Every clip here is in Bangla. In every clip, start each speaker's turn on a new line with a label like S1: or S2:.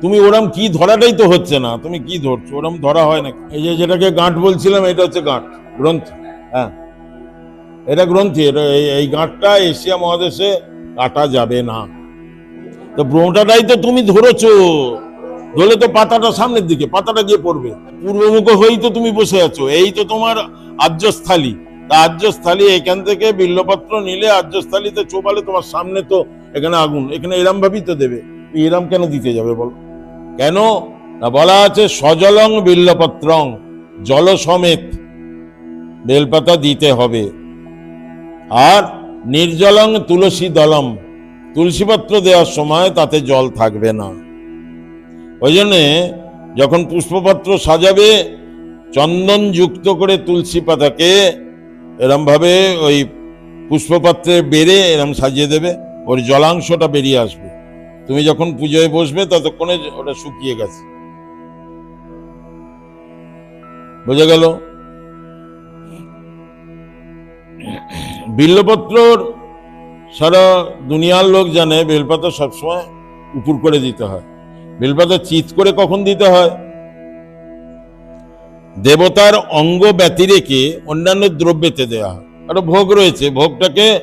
S1: তুমি ওরম কি ধরাটাই তো হচ্ছে না। তুমি কি ধরছো? ওরম ধরা হয় না। এই যে যেটাকে গাঁট বলছিলাম, এটা হচ্ছে গাঁট, গ্রন্থি হ্যাঁ। এটা গ্রন্থি, এটা এই- গাঁটটা এশিয়া মহাদেশে কাটা যাবে না। তো ব্রোটাটাই তো তুমি ধরেছো। ধরলে তো পাতাটা সামনের দিকে, পাতাটা গিয়ে পড়বে। পূর্বমুখ হয়েই তো তুমি বসে আছো। এই তো তোমার আর্যস্থালী। তা আর্যস্থালী এখান থেকে বিল্লপত্র নিলে আর্যস্থালীতে চোপালে তোমার সামনে তো এখানে আগুন। এখানে এরাম ভাবেই তো দেবে। এরাম কেন দিতে যাবে বল? কেন? না বলা আছে সজলং বিল্লপত্রং, জল সমেত বেলপাতা দিতে হবে। আর নির্জলং তুলসী দলম, তুলসীপত্র দেওয়ার সময় তাতে জল থাকবে না। ওই জন্যে যখন পুষ্পপত্র সাজাবে, চন্দন যুক্ত করে তুলসী পাতাকে এরমভাবে ওই পুষ্পপত্রে বেড়ে এরম সাজিয়ে দেবে, ওর জলাংশটা বেরিয়ে আসবে। তুমি যখন পুজোয় বসবে, ততক্ষণে ওটা শুকিয়ে গেছে। বোঝা গেল? বিল্লপত্রর সারা দুনিয়ার লোক জানে, বেলপাতা সবসময় উপর করে দিতে হয়। বেলপাতা চিত করে কখন দিতে হয়? দেবতার অঙ্গ ব্যতি রেখে অন্যান্য দ্রব্যেতে দেওয়া হয়। একটা ভোগ রয়েছে। ভোগটাকে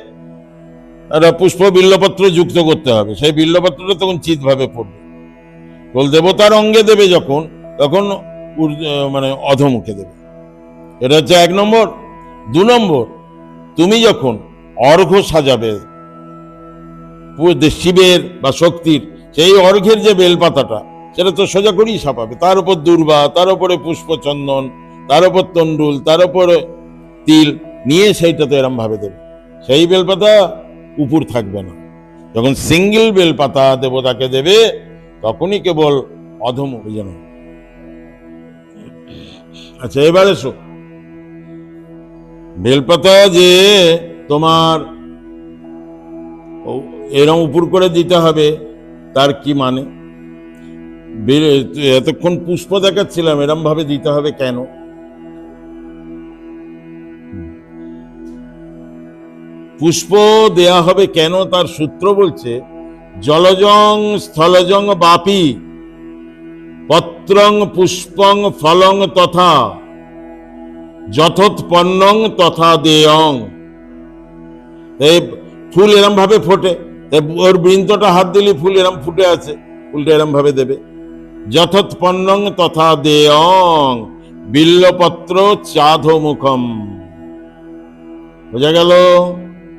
S1: একটা পুষ্প বিল্লপত্র যুক্ত করতে হবে। সেই বিল্লপত্রটা তখন চিত ভাবে পড়বে। বল দেবতার অঙ্গে দেবে যখন, তখন মানে অধমুখে দেবে। এটা হচ্ছে এক নম্বর। দু নম্বর, তুমি যখন অর্ঘ্য সাজাবে শিবের বা শক্তির, সেই অর্ঘ্যের যে বেলপাতাটা, সেটা তো সোজা করেই সাপাবে তার উপর দুর্বা, তার উপরে পুষ্পচন্দন, তার উপর তন্ডুল তার উপরে তিল, নিয়ে সেইটা তো এরম ভাবে দেবে। সেই বেলপাতা উপর থাকবে না। যখন সিঙ্গেল বেলপাতা দেবতাকে দেবে, তখনই কেবল অধম যেন আচ্ছা এবার এসো। বেলপাতা যে তোমার এরম উপর করে দিতে হবে, তার কি মানে? এতক্ষণ পুষ্প দেখাচ্ছিলাম এরম ভাবে দিতে হবে কেন? পুষ্প দেয়া হবে কেন তার সূত্র বলছে, জলজং স্থলজং বাপি, পত্রং পুষ্পং ফলং তথা যথোৎপন্নং তথা দেয়ং। ফুল এরম ভাবে ফোটে ওর বৃন্তটা হাত দিলে ফুল এরম ফুটে আছে, ফুলটা এরম ভাবে দেবে যথোৎপন্নং তথা দেয়ং, বিল্লপত্র চাধ মুখম বোঝা গেল?